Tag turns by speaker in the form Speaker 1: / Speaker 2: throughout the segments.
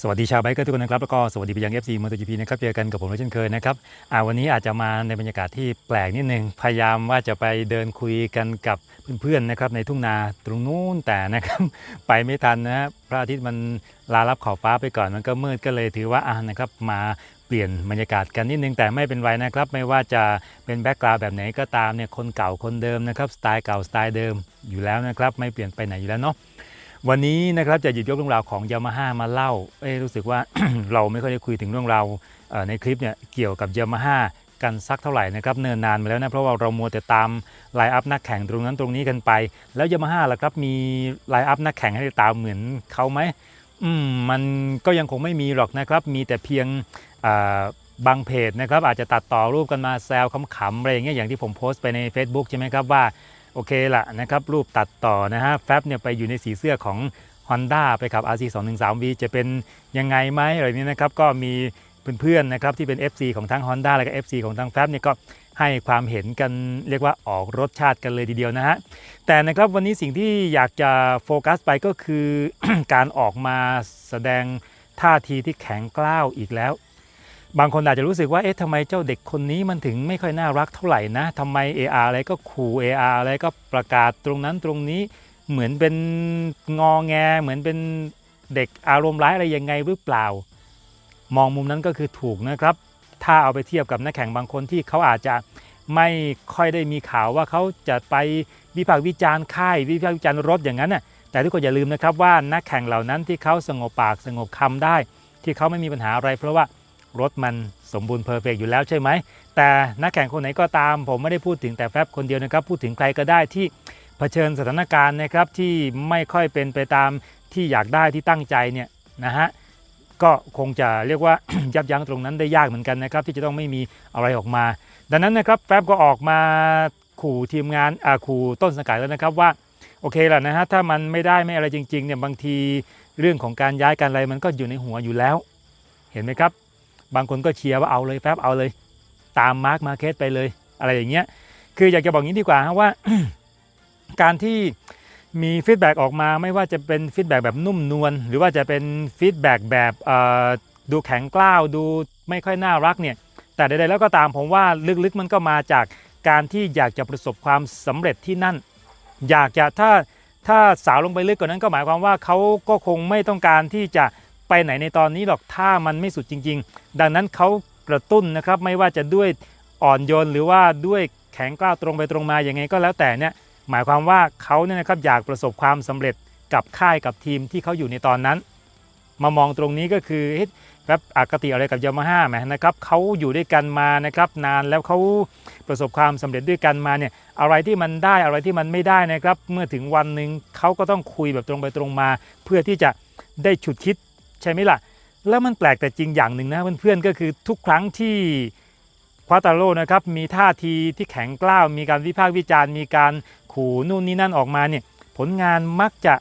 Speaker 1: สวัสดีชาวไบเกอร์ทุกคนนะครับแล้วก็สวัสดีไปยัง FC มอเตอร์จีพีนะครับเจอกันกับผมเช่นเคยนะครับอ่าวันนี้อาจจะมาในบรรยากาศที่แปลกนิดนึงพยายามว่าจะไปเดินคุยกันกับเพื่อนๆนะครับในทุ่งนาตรงนู้นแต่นะครับไปไม่ทันนะพระอาทิตย์มันลาลับขอบฟ้าไปก่อนมันก็มืดก็เลยถือว่าอ่านะครับมาเปลี่ยนบรรยากาศกันนิดนึงแต่ไม่เป็นไรนะครับ ไม่ว่าจะเป็นแบ็กกราวด์แบบไหนก็ตามเนี่ยคนเก่าคนเดิมนะครับสไตล์เก่าสไตล์เดิมอยู่แล้วนะครับไม่เปลี่ยนไปไหนอยู่แล้วเนาะ วันนี้นะครับจะหยิบยกเรื่องราวของยามาฮ่ามาเล่า เอ้รู้สึกว่า เราไม่ค่อยได้คุยถึงเรื่องราวในคลิปเนี่ยเกี่ยวกับยามาฮ่ากันสักเท่าไหร่นะครับเนิ่นนานมาแล้วนะเพราะว่าเรามัวแต่ตามไลน์อัพนักแข่งตรงนั้นตรงนี้กันไป แล้วยามาฮ่าล่ะครับมีไลน์อัพนักแข่งให้ตามเหมือนเขาไหมอืมมันก็ยังคงไม่มีหรอกนะครับ มีแต่เพียงบางเพจนะครับอาจจะตัดต่อรูปกันมาแซวขำๆอะไรอย่างเงี้ยอย่างที่ผมโพสต์ไปใน Facebook ใช่ไหมครับว่า โอเคละนะครับรูปตัดต่อนะฮะแฟบเนี่ยไปอยู่ในสีเสื้อของ Honda ไปกับ RC 2 1 3 V จะเป็นยังไงไหมอะไรนี้นะครับก็มีเพื่อนๆนะครับที่เป็น FC ของทั้ง Honda และก็ FC ของทั้งแฟบเนี่ยก็ให้ความเห็นกันเรียกว่าออกรสชาติกันเลยทีเดียวนะฮะแต่นะครับวันนี้สิ่งที่อยากจะโฟกัสไปก็คือ การออกมาแสดงท่าทีที่แข็งกล้าวอีกแล้ว บางคนอาจจะรู้สึกว่าเอ๊ะทำไมเจ้าเด็กคนนี้มันถึงไม่ค่อยน่ารักเท่าไหร่นะทำไม AR อะไรก็ขู่ AR อะไรก็ประกาศตรงนั้นตรงนี้เหมือนเป็นงอแง เหมือนเป็นเด็กอารมณ์ร้ายอะไรยังไงหรือเปล่า มองมุมนั้นก็คือถูกนะครับ ถ้าเอาไปเทียบกับนักแข่งบางคนที่เขาอาจจะไม่ค่อยได้มีข่าวว่าเขาจะไปวิพากษ์วิจารณ์ค่ายวิพากษ์วิจารณ์รถอย่างนั้นน่ะแต่ทุกคนอย่าลืมนะครับว่านักแข่งเหล่านั้นที่เขาสงบปากสงบคำได้ ที่เขาไม่มีปัญหาอะไร เพราะว่า รถมันสมบูรณ์เพอร์เฟกอยู่แล้วใช่ไหม แต่นักแข่งคนไหนก็ตาม ผมไม่ได้พูดถึงแต่แฟบคนเดียวนะครับ พูดถึงใครก็ได้ที่เผชิญสถานการณ์นะครับที่ไม่ค่อยเป็นไปตามที่อยากได้ที่ตั้งใจเนี่ยนะฮะก็คงจะเรียกว่า ยับยั้งตรงนั้นได้ยากเหมือนกันนะครับ ที่จะต้องไม่มีอะไรออกมา ดังนั้นนะครับแฟบก็ออกมาขู่ทีมงานอ่าขู่ต้นสังกัดแล้วนะครับว่าโอเคแหละนะฮะถ้ามันไม่ได้ไม่อะไรจริงๆเนี่ยบางทีเรื่องของการย้ายการอะไรมันก็อยู่ในหัวอยู่แล้ว เห็นไหมครับ บางคนก็เชียร์ว่าเอาเลยแฟบเอาเลย ตามมาร์คมาเก็ตไปเลย อะไรอย่างเงี้ยคืออยากจะบอกงี้ดีกว่าว่า การที่มีฟีดแบ็กออกมาไม่ว่าจะเป็นฟีดแบ็กแบบนุ่มนวลหรือว่าจะเป็นฟีดแบ็กแบบดูแข็งกล้าวดูไม่ค่อยน่ารักเนี่ย แต่ใดๆแล้วก็ตามผมว่าลึกๆมันก็มาจากการที่อยากจะประสบความสำเร็จที่นั่น อยากจะถ้าถ้าสาวลงไปลึกกว่านั้นก็หมายความว่าเขาก็คงไม่ต้องการที่จะ ไปไหนในตอนนี้หรอกถ้ามันไม่สุดจริง ๆ ดังนั้นเขากระตุ้นนะครับไม่ว่าจะด้วยอ่อนโยนหรือว่าด้วยแข็งกล้าวตรงไปตรงมาอย่างไงก็แล้วแต่เนี่ยหมายความว่าเขาเนี่ยนะครับอยากประสบความสำเร็จกับค่ายกับทีมที่เขาอยู่ในตอนนั้น มามองตรงนี้ก็คือเฮ้ยแบบอคติอะไรกับยามาฮ่าไหมนะครับเขาอยู่ด้วยกันมานะครับนานแล้วเขาประสบความสำเร็จด้วยกันมาเนี่ยอะไรที่มันได้อะไรที่มันไม่ได้นะครับ เมื่อถึงวันหนึ่งเขาก็ต้องคุยแบบตรงไปตรงมา เพื่อที่จะได้ฉุดคิด ใช่ไหมล่ะ แล้วมันแปลกแต่จริงอย่างหนึ่งนะเพื่อนๆก็คือทุกครั้งที่ควาตาโร่นะครับมีท่าทีที่แข็งกล้าว มีการวิพากษ์วิจารณ์ มีการขู่นู่นนี่นั่นออกมาเนี่ยผลงานมักจะ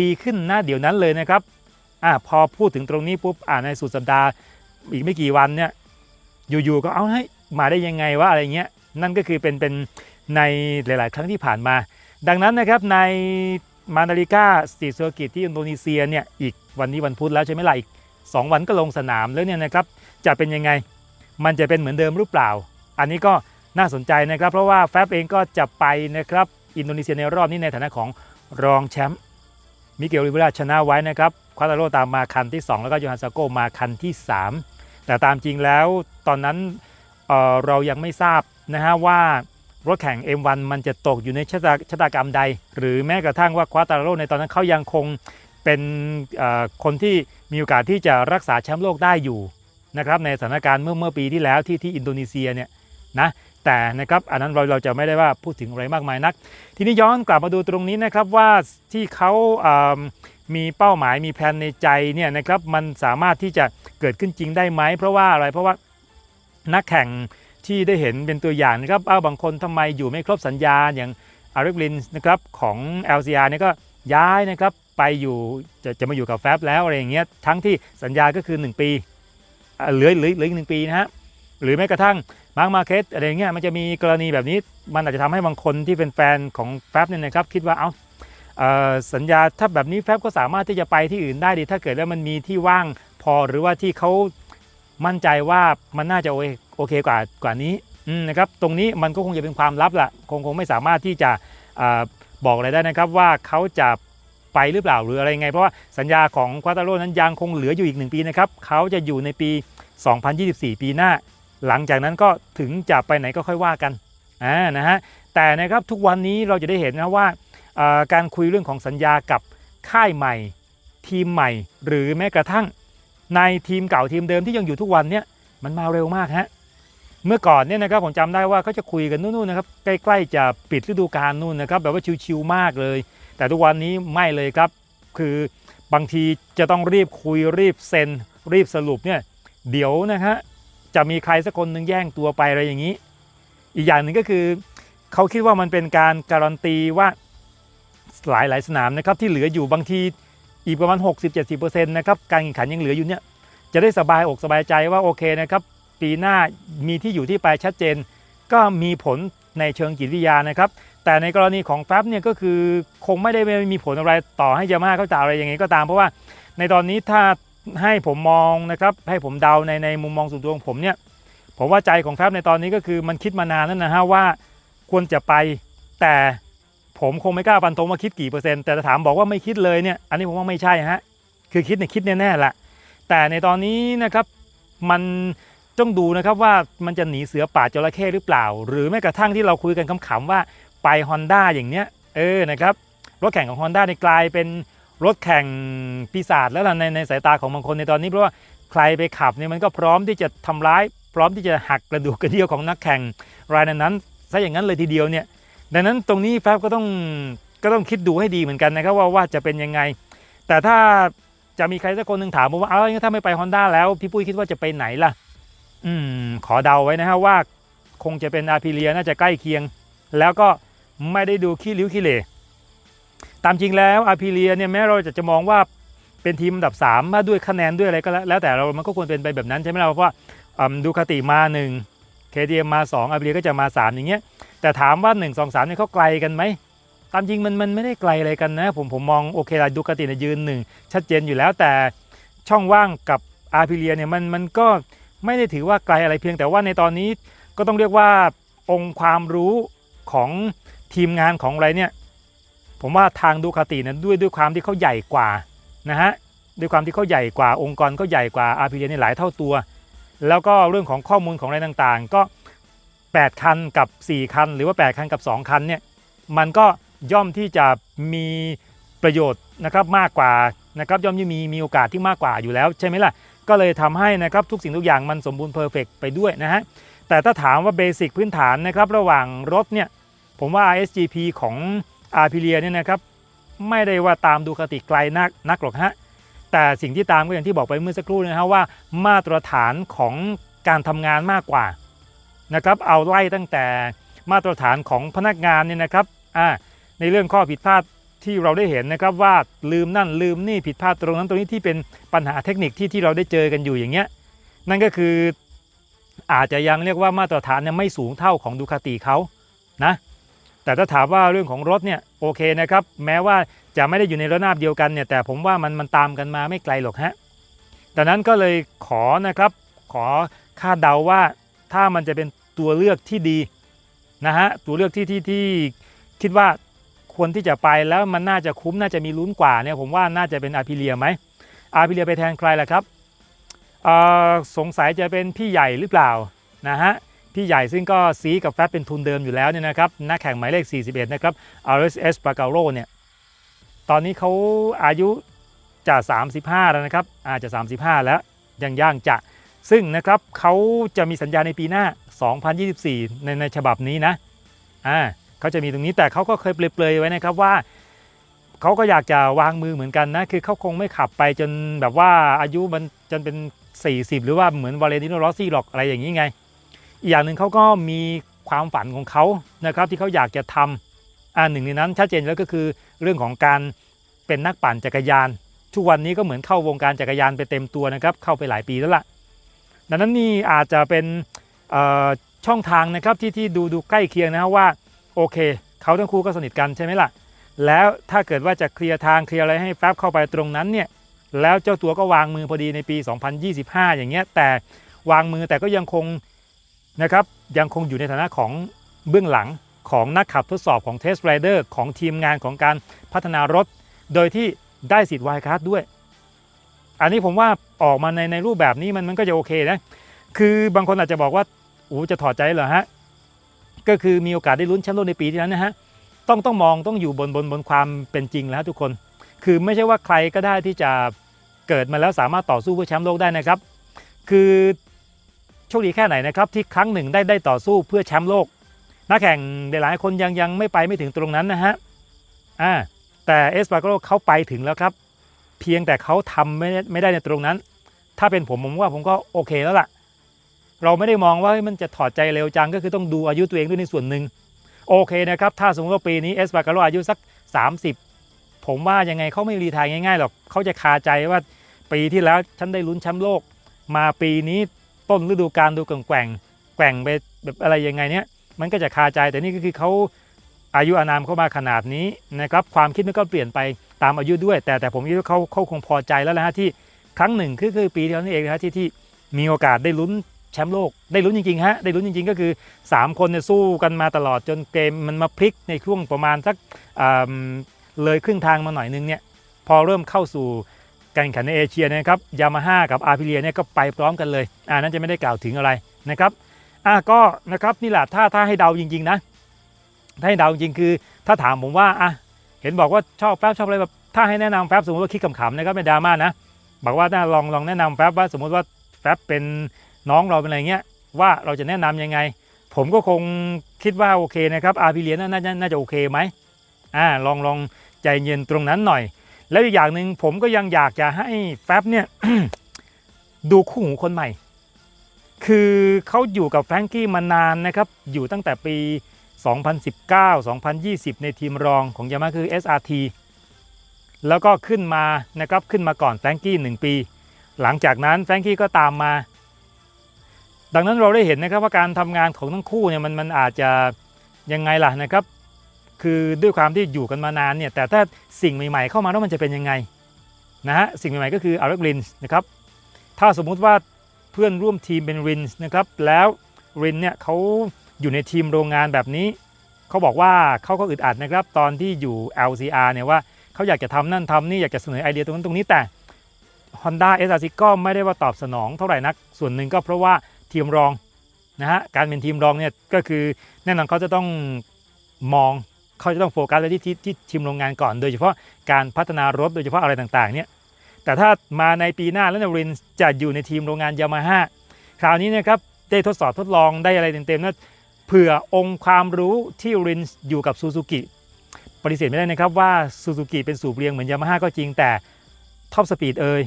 Speaker 1: ดีขึ้นนะเดี๋ยวนั้นเลยนะครับอ่าพอพูดถึงตรงนี้ปุ๊บอ่าในสุดสัปดาห์อีกไม่กี่วันเนี่ยอยู่ๆก็เอาให้มาได้ยังไงวะอะไรเงี้ยนั่นก็คือเป็นเป็นในหลาย ๆ ครั้งที่ผ่านมา ดังนั้นนะครับในมานาริกาสตีเซอร์กิตที่อินโดนีเซียเนี่ยอีก วันนี้วันพุธแล้วใช่ไหมล่ะอีก2วันก็ลงสนามแล้วเนี่ยนะครับจะเป็นยังไง มันจะเป็นเหมือนเดิมหรือเปล่า อันนี้ก็น่าสนใจนะครับ เพราะว่าแฟบเองก็จะไปนะครับอินโดนีเซียในรอบนี้ในฐานะของรองแชมป์มิเกลริเวราชนะไว้นะครับควาตาโรตามมาคันที่ 2 แล้วก็โยฮันซาโกมาคันที่ 3 แต่ตามจริงแล้วตอนนั้นเออเรายังไม่ทราบนะฮะว่ารถแข่ง M1 มันจะตกอยู่ในชะตาชะตากรรมใด หรือแม้กระทั่งว่าควาตาโรในตอนนั้นเขายังคง เป็นคนที่มีโอกาสที่จะรักษาแชมป์โลกได้อยู่นะครับในสถานการณ์เมื่อเมื่อปีที่แล้วที่ที่อินโดนีเซียเนี่ยนะแต่นะครับอันนั้นเราเราจะไม่ได้ว่าพูดถึงอะไรมากมายนัก ทีนี้ย้อนกลับมาดูตรงนี้นะครับว่าที่เขาอ่ามีเป้าหมายมีแผนในใจเนี่ยนะครับมันสามารถที่จะเกิดขึ้นจริงได้ไหม เพราะว่าอะไรเพราะว่านักแข่งที่ได้เห็นเป็นตัวอย่างนะครับเอาบางคนทำไมอยู่ไม่ครบสัญญาอย่างอาริกลินนะครับของ LCR เนี่ยก็ย้ายนะครับ ไปอยู่จะจะมาอยู่กับแฟบแล้วอะไรอย่างเงี้ยทั้งที่สัญญาก็คือ 1 ปีเหลือเหลือเหลืออีกหนึ่งปีนะฮะหรือแม้กระทั่งมาร์กมาเคสอะไรเงี้ยมันจะมีกรณีแบบนี้ มันอาจจะทำให้บางคนที่เป็นแฟนของแฟบเนี่ยนะครับคิดว่าเอ้าสัญญาถ้าแบบนี้แฟบก็สามารถที่จะไปที่อื่นได้ดี ถ้าเกิดว่ามันมีที่ว่างพอหรือว่าที่เขามั่นใจว่ามันน่าจะโอเคโอเคกว่ากว่านี้นะครับตรงนี้มันก็คงจะเป็นความลับละคงคงไม่สามารถที่จะอบอกอะไรได้นะครับว่าเขาจะ ไปหรือเปล่าหรืออะไรไง เพราะว่าสัญญาของควาตาโรนั้นยังคงเหลืออยู่อีกหนึ่งปีนะครับเขาจะอยู่ในปี 2024 ปีหน้า หลังจากนั้นก็ถึงจะไปไหนก็ค่อยว่ากันอ่านะฮะแต่นะครับทุกวันนี้เราจะได้เห็นนะว่าอ่าการคุยเรื่องของสัญญากับค่ายใหม่ ทีมใหม่ หรือแม้กระทั่งในทีมเก่าทีมเดิมที่ยังอยู่ทุกวันเนี่ยมันมาเร็วมากฮะ เมื่อก่อนเนี่ยนะครับผมจำได้ว่าเขาจะคุยกันนู่นๆนะครับใกล้ ๆ จะปิดฤดูกาลนู่นนะครับแบบว่าชิวๆมากเลย แต่ทุกวันนี้ไม่เลยครับ คือบางทีจะต้องรีบคุยรีบเซ็น รีบสรุปเนี่ยเดี๋ยวนะฮะจะมีใครสักคนหนึ่งแย่งตัวไปอะไรอย่างนี้ อีกอย่างหนึ่งก็คือเขาคิดว่ามันเป็นการการันตีว่าหลายหลายๆสนามนะครับที่เหลืออยู่บางทีอีกประมาณ 60-70%นะครับการแข่งขันยังเหลืออยู่เนี่ยจะได้สบายอกสบายใจว่าโอเคนะครับ ปีหน้ามีที่อยู่ที่ไปชัดเจน ก็มีผลในเชิงจิตวิทยานะครับ แต่ในกรณีของแฟบเนี่ยก็คือคงไม่ได้มีผลอะไรต่อให้ยามาเขาจะอะไรอย่างไงก็ตาม เพราะว่าในตอนนี้ถ้าให้ผมมองนะครับให้ผมเดาในในมุมมองส่วนตัวของผมเนี่ยผมว่าใจของแฟบในตอนนี้ก็คือมันคิดมานานแล้วนะฮะว่าควรจะไปแต่ผมคงไม่กล้าฟันธงว่าคิดกี่เปอร์เซ็นต์แต่ถาถามบอกว่าไม่คิดเลยเนี่ยอันนี้ผมว่าไม่ใช่ฮะคือคิดเนี่ยคิดแน่ๆแหละแต่ในตอนนี้นะครับมัน ต้องดูนะครับว่ามันจะหนีเสือป่าจระเข้หรือเปล่า หรือแม้กระทั่งที่เราคุยกันขำๆว่าไป Honda อย่างเนี้ยเออนะครับรถแข่งของ Honda ในกลายเป็นรถแข่งปีศาจแล้วล่ะในในสายตาของบางคนในตอนนี้เพราะว่าใครไปขับเนี่ยมันก็พร้อมที่จะทำร้าย พร้อมที่จะหักกระดูกกระเดี่ยวของนักแข่งรายนั้นซะอย่างนั้นเลยทีเดียวเนี่ยดังนั้นตรงนี้แฟบก็ต้องก็ต้องคิดดูให้ดีเหมือนกันนะครับว่าว่าจะเป็นยังไง แต่ถ้าจะมีใครสักคนหนึ่งถามผมว่าเอาถ้าไม่ไป Honda แล้วพี่ปุ้ยคิดว่าจะไปไหนล่ะ อืมขอเดาไว้นะฮะว่าคงจะเป็นอาพิเลียน่าจะใกล้เคียง แล้วก็ไม่ได้ดูขี้ริ้วขี้เหร่ตามจริงแล้วอาพิเลียเนี่ยแม้เราจะจะมองว่าเป็นทีมอันดับ3มาด้วยคะแนนด้วยอะไรก็แล้วแต่เรามันก็ควรเป็นไปแบบนั้นใช่ไหมล่ะเพราะว่าดูคาติมา1 KTM มา 2อาพิเลียก็จะมา 3 อย่างเงี้ยแต่ถามว่า 1 2 3เนี่ยเขาไกลกันไหมตามจริงมันมันไม่ได้ไกลอะไรกันนะ ผมผมมองโอเคละดูคาติเนี่ยยืนหนึ่งชัดเจนอยู่แล้วแต่ช่องว่างกับอาพิเลียเนี่ยมันมันก็ ไม่ได้ถือว่าไกลอะไรเพียงแต่ว่าในตอนนี้ก็ต้องเรียกว่าองค์ความรู้ของทีมงานของอะไรเนี่ยผมว่าทางดูคาตินี่ยด้วยด้วยความที่เขาใหญ่กว่านะฮะด้วยความที่เขาใหญ่กว่าองค์กรก็ใหญ่กว่าอาพีเในหลายเท่าตัว แล้วก็เรื่องของข้อมูลของอะไรต่างๆ ก็ 8 คันกับ 4 คัน หรือว่า 8 คันกับ 2 คันเนี่ยมันก็ย่อมที่จะมีประโยชน์นะครับมากกว่านะครับย่อมที่มีมีโอกาสที่มากกว่าอยู่แล้วใช่ไหมล่ะ ก็เลยทำให้นะครับทุกสิ่งทุกอย่างมันสมบูรณ์เพอร์เฟกไปด้วยนะฮะแต่ถ้าถามว่าเบสิกพื้นฐานนะครับระหว่างรถเนี่ยผมว่า RSGP ของ a r p i l i a เนี่ยนะครับไม่ได้ว่าตามดูคติไกลนักนักหรอกฮะแต่สิ่งที่ตามก็อย่างที่บอกไปเมื่อสักครู่นะฮะว่ามาตรฐานของการทำงานมากกว่านะครับเอาไล่ตั้งแต่มาตรฐานของพนักงานเนี่ยนะครับอ่าในเรื่องข้อผิดพลาด ที่เราได้เห็นนะครับว่าลืมนั่นลืมนี่ผิดพลาดตรงนั้นตรงนี้ที่เป็นปัญหาเทคนิคที่ที่เราได้เจอกันอยู่อย่างเงี้ยนั่นก็คืออาจจะยังเรียกว่ามาตรฐานเนี่ยไม่สูงเท่าของดูคาติเขานะแต่ถ้าถามว่าเรื่องของรถเนี่ยโอเคนะครับแม้ว่าจะไม่ได้อยู่ในระนาบเดียวกันเนี่ยแต่ผมว่ามันมันตามกันมาไม่ไกลหรอกฮะดังนั้นก็เลยขอนะครับขอคาดเดาว่าถ้ามันจะเป็นตัวเลือกที่ดีนะฮะตัวเลือกที่ที่ที่คิดว่า ควรที่จะไปแล้วมันน่าจะคุ้มน่าจะมีลุ้นกว่าเนี่ยผมว่าน่าจะเป็นอาพิเลียไหมอาพิเลียไปแทนใครล่ะครับสงสัยจะเป็นพี่ใหญ่หรือเปล่านะฮะพี่ใหญ่ซึ่งก็ซีกับแฟบเป็นทุนเดิมอยู่แล้วเนี่ยนะครับนักแข่งหมายเลข 41 นะครับ RSS p a g a r o เนี่ยตอนนี้เขาอายุจะ 35 แล้วนะครับ อาจจะ 35 แล้วยังย่างจะ ซึ่งนะครับเขาจะมีสัญญาในปีหน้า 2024 ในในฉบับนี้นะอ่า เขาจะมีตรงนี้แต่เขาก็เคยเปลยๆไว้นะครับว่าเขาก็อยากจะวางมือเหมือนกันนะคือเขาคงไม่ขับไปจนแบบว่าอายุมันจนเป็น 40 หรือว่าเหมือนวาเลนติโนรอสซี่หรอกอะไรอย่างนี้ไง อีกอย่างหนึ่งเขาก็มีความฝันของเขานะครับที่เขาอยากจะทำอ่าหนึ่งในนั้นชัดเจนแล้วก็คือเรื่องของการเป็นนักปั่นจักรยาน ทุกวันนี้ก็เหมือนเข้าวงการจักรยานไปเต็มตัวนะครับเข้าไปหลายปีแล้วล่ะดังนั้นนี่อาจจะเป็นช่องทางนะครับที่ที่ดูดูใกล้เคียงนะครับว่า โอเค เขาทั้งคู่ก็สนิทกันใช่ไหมล่ะ แล้วถ้าเกิดว่าจะเคลียร์ทางเคลียร์อะไรให้แฟบเข้าไปตรงนั้นเนี่ย แล้วเจ้าตัวก็วางมือพอดีในปี 2025 อย่างเงี้ย แต่วางมือแต่ก็ยังคงนะครับ ยังคงอยู่ในฐานะของเบื้องหลังของนักขับทดสอบของ Test Rider ของทีมงานของการพัฒนารถ โดยที่ได้สิทธิ์วายคาร์ดด้วย อันนี้ผมว่าออกมาในในรูปแบบนี้มันมันก็จะโอเคนะ คือบางคนอาจจะบอกว่าโอ้จะถอดใจเหรอฮะ ก็คือมีโอกาสได้ลุ้นแชมป์โลกในปีที่แล้วนะฮะต้องต้องมองต้องอยู่บนบนบนความเป็นจริงแล้วทุกคน คือไม่ใช่ว่าใครก็ได้ที่จะเกิดมาแล้วสามารถต่อสู้เพื่อแชมป์โลกได้นะครับ คือโชคดีแค่ไหนนะครับที่ครั้งหนึ่งได้ได้ต่อสู้เพื่อแชมป์โลก นักแข่งหลายๆคนยังยังไม่ไปไม่ถึงตรงนั้นนะฮะอ่าแต่เอสปาโกโรเขาไปถึงแล้วครับ เพียงแต่เขาทำไม่ได้ไม่ได้ในตรงนั้น ถ้าเป็นผมผมว่าผมก็โอเคแล้วล่ะ เราไม่ได้มองว่ามันจะถอดใจเร็วจังก็คือต้องดูอายุตัวเองด้วยในส่วนหนึ่งโอเคนะครับ ถ้าสมมติว่าปีนี้เอสปาโกโรอายุสัก 30 ผมว่ายังไงเขาไม่รีทายง่ายๆหรอกเขาจะคาใจว่าปีที่แล้วฉันได้ลุ้นแชมป์โลก มาปีนี้ต้นฤดูกาลดูแกว่งแกว่งแกว่งไปแบบอะไรยังไงเนี้ยมันก็จะคาใจแต่นี่ก็คือเขาอายุอานามเข้ามาขนาดนี้นะครับความคิดมันก็เปลี่ยนไปตามอายุด้วย แต่แต่ผมคิดว่าเขาเขาคงพอใจแล้วนะฮะที่ครั้งหนึ่งคือคือปีที่แล้วนี่เองนะฮะที่ที่มีโอกาสได้ลุ้น แชมป์โลกได้ลุ้นจริงๆฮะได้ลุ้นจริงๆ ก็คือ 3 คนเนี่ยสู้กันมาตลอดจนเกมมันมาพลิกในช่วงประมาณสักอ่าเลยครึ่งทางมาหน่อยนึงเนี่ยพอเริ่มเข้าสู่การแข่งขันในเอเชียนะครับยามาฮ่ากับอาร์พิเลียเนี่ยก็ไปพร้อมกันเลยอ่านั้นจะไม่ได้กล่าวถึงอะไรนะครับอะก็นะครับนี่แหละถ้าถ้าให้เดาจริง ๆ นะ ถ้าให้เดาจริงคือ ถ้าถามผมว่าอะเห็นบอกว่าชอบแฟบชอบอะไรแบบถ้าให้แนะนำแฟบสมมติว่าคิดขำๆนะครับไม่ดราม่านะบอกว่าน่าลองลองแนะนำแฟบว่าสมมติว่าแฟบเป็น น้องเราเป็นอะไรเงี้ยว่าเราจะแนะนำยังไง ผมก็คงคิดว่าโอเคนะครับอาร์พิเลียนน่าจะน่าจะโอเคไหมอ่าลองลองใจเย็นตรงนั้นหน่อย แล้วอีกอย่างหนึ่งผมก็ยังอยากจะให้แฟบเนี่ยดูคู่หูคนใหม่ คือเขาอยู่กับแฟรงกี้มานานนะครับ อยู่ตั้งแต่ปี 2019 2020 ในทีมรองของยามาคือ SRT แล้วก็ขึ้นมานะครับขึ้นมาก่อนแฟรงกี้1ปี หลังจากนั้นแฟรงกี้ก็ตามมา ดังนั้นเราได้เห็นนะครับว่าการทำงานของทั้งคู่เนี่ยมันมันอาจจะยังไงล่ะนะครับ คือด้วยความที่อยู่กันมานานเนี่ยแต่ถ้าสิ่งใหม่ๆ เข้ามาแล้วมันจะเป็นยังไงนะฮะสิ่งใหม่ๆก็คืออาร์เรนส์นะครับถ้าสมมุติว่าเพื่อนร่วมทีมเป็นรินส์นะครับแล้วรินเนี่ยเขาอยู่ในทีมโรงงานแบบนี้เขาบอกว่าเขาก็อึดอัดนะครับตอนที่อยู่ LCR เนี่ยว่าเขาอยากจะทำนั่นทำนี่อยากจะเสนอไอเดียตรงนั้นตรงนี้แต่ Honda SRC ก็ไม่ได้ว่าตอบสนองเท่าไหร่นักส่วนหนึ่งก็เพราะว่า ทีมรองนะฮะการเป็นทีมรองเนี่ยก็คือแน่นอนเขาจะต้องมองเขาจะต้องโฟกัสไปที่ที่ที่ทีมโรงงานก่อน โดยเฉพาะการพัฒนารถโดยเฉพาะอะไรต่างๆเนี่ยแต่ถ้ามาในปีหน้าแล้วนรินจะอยู่ในทีมโรงงานยามาฮ่าคราวนี้นะครับได้ทดสอบทดลองได้อะไรเต็มๆนะเผื่อองค์ความรู้ที่รินอยู่กับซูซูกิปฏิเสธไม่ได้นะครับว่าซูซูกิเป็นสูบเรียงเหมือนยามาฮ่าก็จริงแต่ท็อปสปีดเอ่ย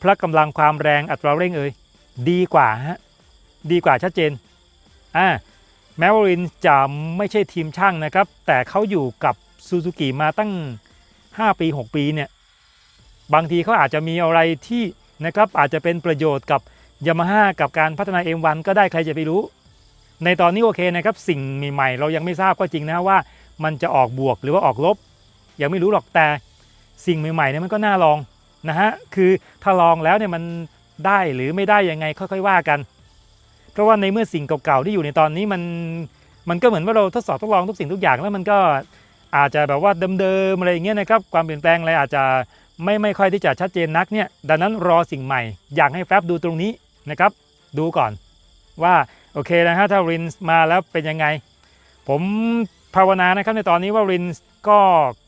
Speaker 1: พละกำลังความแรงอัตราเร่งเอ่ยดีกว่าฮะ ดีกว่าชัดเจนอ่าแม้ว่ารินจะไม่ใช่ทีมช่างนะครับ แต่เขาอยู่กับซูซูกิมาตั้ง 5 ปี 6 ปีเนี่ยบางทีเขาอาจจะมีอะไรที่นะครับอาจจะเป็นประโยชน์กับยามาฮ่ากับการพัฒนา M1 ก็ได้ใครจะไปรู้ ในตอนนี้โอเคนะครับ สิ่งใหม่ๆ เรายังไม่ทราบก็จริงนะว่า มันจะออกบวกหรือว่าออกลบ ยังไม่รู้หรอกแต่สิ่งใหม่ๆเนี่ยมันก็น่าลองนะฮะคือถ้าลองแล้วเนี่ยมันได้หรือไม่ได้ยังไงค่อยๆว่ากัน เพราะว่าในเมื่อสิ่งเก่าๆที่อยู่ในตอนนี้มันมันก็เหมือนว่าเราทดสอบทดลองทุกสิ่งทุกอย่างแล้วมันก็อาจจะแบบว่าเดิมๆอะไรอย่างเงี้ยนะครับความเปลี่ยนแปลงอะไรอาจจะไม่ไม่ค่อยที่จะชัดเจนนักเนี่ยดังนั้นรอสิ่งใหม่ อยากให้แฟบดูตรงนี้นะครับดูก่อนว่าโอเคนะฮะถ้ารินมาแล้วเป็นยังไง ผมภาวนานะครับในตอนนี้ว่ารินก็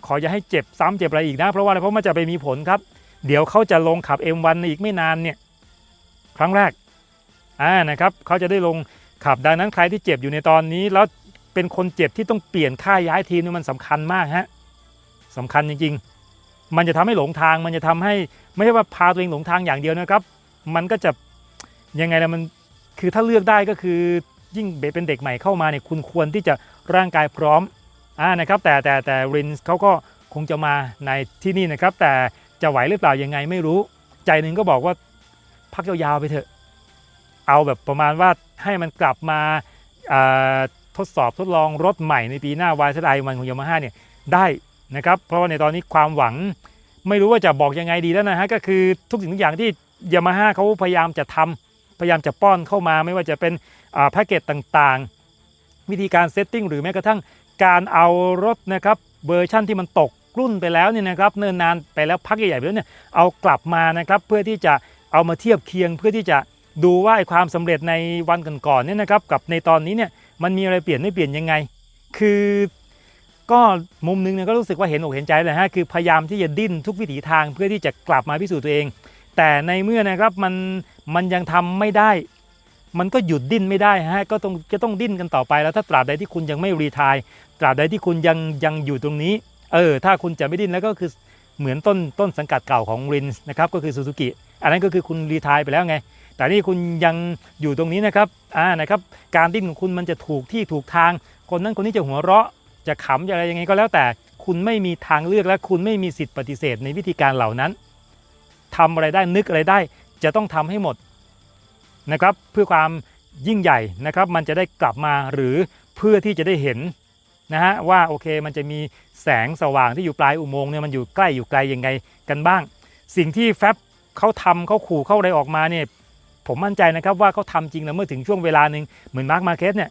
Speaker 1: ขออย่าให้เจ็บซ้ำเจ็บอะไรอีกนะ เพราะว่าอะไรเพราะมันจะไปมีผลครับ เดี๋ยวเขาจะลงขับ M1 ในอีกไม่นานเนี่ย ครั้งแรก อ่านะครับเขาจะได้ลงขับดังนั้นใครที่เจ็บอยู่ในตอนนี้แล้วเป็นคนเจ็บที่ต้องเปลี่ยนค่ายย้ายทีมนี่มันสำคัญมากฮะสำคัญจริง ๆ มันจะทำให้หลงทาง มันจะทำให้ไม่ใช่ว่าพาตัวเองหลงทางอย่างเดียวนะครับ มันก็จะยังไงล่ะมันคือถ้าเลือกได้ก็คือยิ่งเป็นเด็กใหม่เข้ามาเนี่ยคุณควรที่จะร่างกายพร้อมอ่านะครับ แต่แต่แต่รินส์เขาก็คงจะมาในที่นี่นะครับ แต่จะไหวหรือเปล่ายังไงไม่รู้ ใจหนึ่งก็บอกว่าพักยาวๆไปเถอะ เอาแบบประมาณว่าให้มันกลับมาทดสอบทดลองรถใหม่ในปีหน้า y z i วันของยามาฮ่าเนี่ยได้นะครับ เพราะว่าในตอนนี้ความหวังไม่รู้ว่าจะบอกยังไงดีแล้วนะฮะก็คือทุกสิ่งทุกอย่างที่ยามาฮ่าเขาพยายามจะทำพยายามจะป้อนเข้ามาไม่ว่าจะเป็นแพ็กเกจต่างๆ วิธีการเซตติ้งหรือแม้กระทั่งการเอารถนะครับเวอร์ชั่นที่มันตกรุ่นไปแล้วเนี่ยนะครับเนิ่นนานไปแล้วพักใหญ่ๆไปแล้วเนี่ยเอากลับมานะครับเพื่อที่จะเอามาเทียบเคียงเพื่อที่จะ ดูว่าความสำเร็จในวันก่อนๆเนี่ยนะครับกับในตอนนี้เนี่ยมันมีอะไรเปลี่ยนไม่เปลี่ยนยังไง คือก็มุมหนึงเนี่ยก็รู้สึกว่าเห็นอกเห็นใจเลยฮะคือพยายามที่จะดิ้นทุกวิถีทางเพื่อที่จะกลับมาพิสูจน์ตัวเอง แต่ในเมื่อนะครับมันมันยังทำไม่ได้ มันก็หยุดดิ้นไม่ได้ฮะก็ต้องจะต้องดิ้นกันต่อไปแล้วถ้าตราบใดที่คุณยังไม่รีทายตราบใดที่คุณยังยังอยู่ตรงนี้เออถ้าคุณจะไม่ดิ้นแล้วก็คือเหมือนต้นต้นสังกัดเก่าของรินส์นะครับก็คือซูซูกิอันนั้นก็คือคุณรีทายไปแล้วไง แต่นี่คุณยังอยู่ตรงนี้นะครับอ่านะครับการดิ้นของคุณมันจะถูกที่ถูกทาง คนนั้นคนนี้จะหัวเราะจะขำจะอะไรยังไงก็แล้วแต่คุณไม่มีทางเลือกและคุณไม่มีสิทธิ์ปฏิเสธในวิธีการเหล่านั้นทำอะไรได้นึกอะไรได้ จะต้องทำให้หมดนะครับเพื่อความยิ่งใหญ่นะครับ มันจะได้กลับมาหรือเพื่อที่จะได้เห็นนะฮะว่าโอเคมันจะมีแสงสว่างที่อยู่ปลายอุโมงค์เนี่ยมันอยู่ใกล้อยู่ไกลยังไงกันบ้าง สิ่งที่แฟบเขาทำเขาขู่เขาอะไรออกมาเนี่ย ผมมั่นใจนะครับว่าเขาทำจริงนะเมื่อถึงช่วงเวลาหนึ่งเหมือนมาร์คมาเคสเนี่ย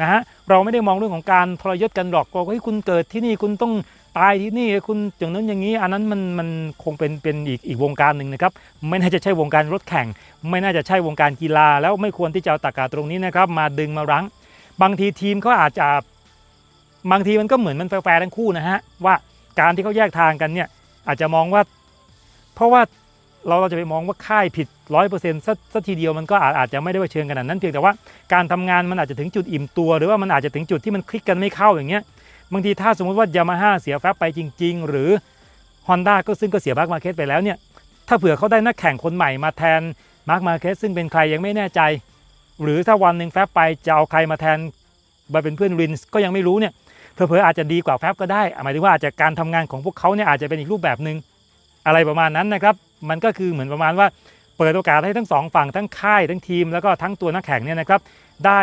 Speaker 1: นะฮะเราไม่ได้มองเรื่องของการทรยศกันหรอกว่าเฮ้ยคุณเกิดที่นี่คุณต้องตายที่นี่คุณอย่างนั้นอย่างนี้ อันนั้นมันมันคงเป็นเป็นอีกอีกวงการหนึ่งนะครับไม่น่าจะใช่วงการรถแข่ง ไม่น่าจะใช่วงการกีฬา แล้วไม่ควรที่จะเอาตากาตรงนี้นะครับมาดึงมารั้ง บางทีทีมเขาอาจจะบางทีมันก็เหมือนมันแฟร์ทั้งคู่นะฮะว่าการที่เขาแยกทางกันเนี่ยอาจจะมองว่า เพราะว่า เราเราจะไปมองว่าค่ายผิดร้อยเปอร์เซ็นต์สักทีเดียวมันก็อาจอาจจะไม่ได้ว่าเชิงขนาดนั้นเพียงแต่ว่าการทำงานมันอาจจะถึงจุดอิ่มตัว หรือว่ามันอาจจะถึงจุดที่มันคลิกกันไม่เข้าอย่างเงี้ยบางทีถ้าสมมติว่ายามาฮ่าเสียแฟบไปจริง ๆ หรือ Honda ก็ซึ่งก็เสียมาร์กมาเคสไปแล้วเนี่ยถ้าเผื่อเขาได้นักแข่งคนใหม่มาแทนมาร์กมาเคสซึ่งเป็นใครยังไม่แน่ใจ หรือถ้าวันหนึ่งแฟบไปจะเอาใครมาแทนมาเป็นเพื่อนรินส์ก็ยังไม่รู้เนี่ยเผลอๆอาจจะดีกว่าแฟบก็ได้หมายถึงว่าอาจจะการทำงานของพวกเขาเนี่ยอาจจะเป็นอีกรูปแบบหนึ่งอะไรประมาณนั้นนะครับ มันก็คือเหมือนประมาณว่าเปิดโอกาสให้ทั้งสองฝั่งทั้งค่ายทั้งทีม แล้วก็ทั้งตัวนักแข่งเนี่ยนะครับได้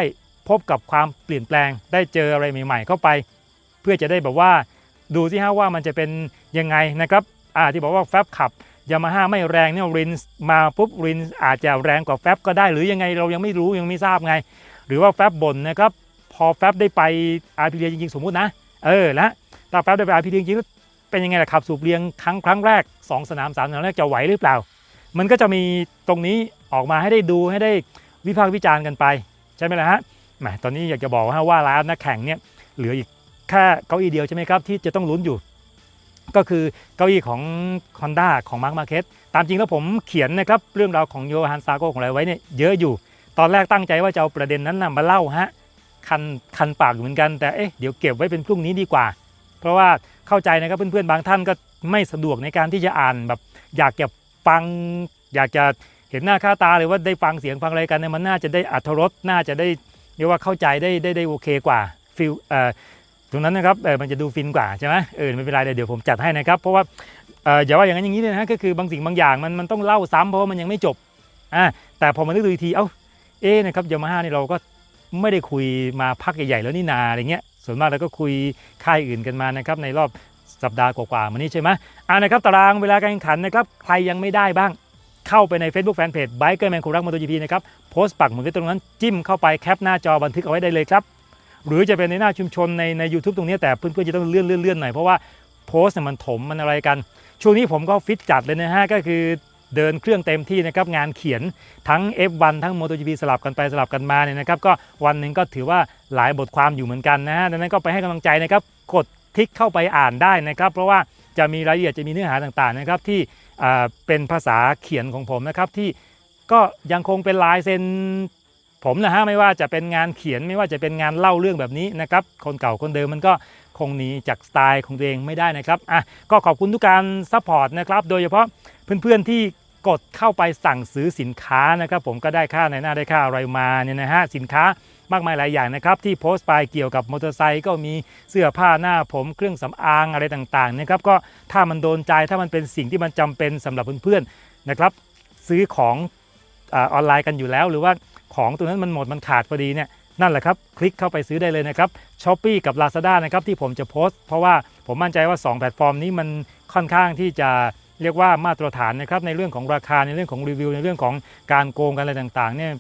Speaker 1: พบกับความเปลี่ยนแปลง ได้เจออะไรใหม่ ๆ เข้าไป เพื่อจะได้แบบว่าดูสิฮะว่ามันจะเป็นยังไงนะครับอ่าที่บอกว่าแฟบขับยามาฮ่าไม่แรงเนี่ยรินมาปุ๊บรินอาจจะแรงกว่าแฟบก็ได้หรือยังไงเรายังไม่รู้ยังไม่ทราบไง หรือว่าแฟบบ่นนะครับพอแฟบได้ไปอาร์พีเรจริงๆ สมมุตินะ เออแล้วถ้าแฟบได้ไปอาร์พีจริง เป็นยังไงล่ะขับสูบเรียงครั้งครั้งแรก 2 สนามสามสนามแรกจะไหวหรือเปล่า มันก็จะมีตรงนี้ออกมาให้ได้ดูให้ได้วิพากษ์วิจารณ์กันไป ใช่ไหมล่ะฮะแหมตอนนี้อยากจะบอกว่าว่าร้านนักแข่งเนี่ยเหลืออีกแค่เก้าอี้เดียวใช่ไหมครับที่จะต้องลุ้นอยู่ ก็คือเก้าอี้ของ Honda ของ Mark Marquez ตามจริงแล้วผมเขียนนะครับเรื่องราวของโยฮันซาโกของเราไว้เนี่ยเยอะอยู่ ตอนแรกตั้งใจว่าจะเอาประเด็นนั้นนะมาเล่าฮะคันคันปากอยู่เหมือนกันแต่เอ๊ะเดี๋ยวเก็บไว้เป็นพรุ่งนี้ดีกว่า เพราะว่า เข้าใจนะครับเพื่อนๆบางท่านก็ไม่สะดวกในการที่จะอ่านแบบ อยากจะฟัง อยากจะเห็นหน้าค่าตาเลยว่าได้ฟังเสียงฟังอะไรกันเนี่ยมันน่าจะได้อัธรสน่าจะได้เรียกว่าเข้าใจได้ได้ได้โอเคกว่าฟิลเอ่อตรงนั้นนะครับเออมันจะดูฟินกว่าใช่ไหมเออไม่เป็นไรเดี๋ยวผมจัดให้นะครับ เพราะว่าเอออย่าว่าอย่างนั้นอย่างนี้เลยนะก็คือบางสิ่งบางอย่างมันมันต้องเล่าซ้ำเพราะว่ามันยังไม่จบอ่าแต่พอมานึกดูอีกทีเอ้าเอ๊นะครับยามาฮ่านี่เราก็ไม่ได้คุยมาพักใหญ่ๆแล้วนี่นาอะไรเงี้ย ส่วนมากเราก็คุยค่ายอื่นกันมานะครับในรอบสัปดาห์กว่าๆมานี้ใช่ไหมอ่านะครับตารางเวลาการแข่งขันนะครับใครยังไม่ได้บ้าง เข้าไปใน Facebook Fanpage Biker Man คนรักมอเตอร์จีพีนะครับโพสต์ปักหมุดไว้ตรงนั้นจิ้มเข้าไปแคปหน้าจอบันทึกเอาไว้ได้เลยครับหรือจะเป็นในหน้าชุมชนในใน u t u b e ตรงนี้แต่เพื่อนๆจะต้องเลื่อนเลื่อนเลื่อนหน่อยเพราะว่าโพสต์เนี่ยมันถมมันอะไรกัน ช่วงนี้ผมก็ฟิตจัดเลยนะฮะก็คือ เดินเครื่องเต็มที่นะครับงานเขียนทั้ง F1 ทั้ง MotoGP สลับกันไปสลับกันมาเนี่ยนะครับก็วันหนึ่งก็ถือว่าหลายบทความอยู่เหมือนกันนะฮะดังนั้นก็ไปให้กำลังใจนะครับกดคลิกเข้าไปอ่านได้นะครับเพราะว่าจะมีรายละเอียดจะมีเนื้อหาต่างๆนะครับที่เป็นภาษาเขียนของผมนะครับที่ก็ยังคงเป็นลายเซ็นผมนะฮะไม่ว่าจะเป็นงานเขียนไม่ว่าจะเป็นงานเล่าเรื่องแบบนี้นะครับคนเก่าคนเดิมมันก็คงหนีจากสไตล์ของตัวเองไม่ได้นะครับอะก็ขอบคุณทุกการซัพพอร์ตนะครับโดยเฉพาะเพื่อนๆที่ กดเข้าไปสั่งซื้อสินค้านะครับผมก็ได้ค่าในหน้าได้ค่าอะไรมาเนี่ยนะฮะสินค้ามากมายหลายอย่างนะครับที่โพสต์ไปเกี่ยวกับมอเตอร์ไซค์ก็มีเสื้อผ้าหน้าผมเครื่องสำอางอะไรต่างๆนะครับก็ถ้ามันโดนใจถ้ามันเป็นสิ่งที่มันจำเป็นสำหรับเพื่อนๆนะครับซื้อของอออนไลน์กันอยู่แล้ว หรือว่าของตัวนั้นมันหมดมันขาดพอดีเนี่ยนั่นแหละครับ คลิกเข้าไปซื้อได้เลยนะครับช้อปปีกับ Lazada นะครับที่ผมจะโพสต์ เพราะว่าผมมั่นใจว่า 2 แพลตฟอร์มนี้มันค่อนข้างที่จะ เรียกว่ามาตรฐานนะครับในเรื่องของราคาในเรื่องของรีวิว ในเรื่องของการโกงกันอะไรต่างๆเนี่ย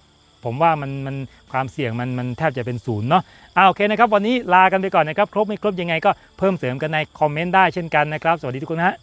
Speaker 1: ผมว่ามันมันความเสี่ยงมันมันแทบจะเป็นศูนย์เนาะอ่าโอเคนะครับ วันนี้ลากันไปก่อนนะครับ ครบไม่ครบยังไงก็เพิ่มเสริมกันในคอมเมนต์ได้เช่นกันนะครับ สวัสดีทุกคนนะฮะ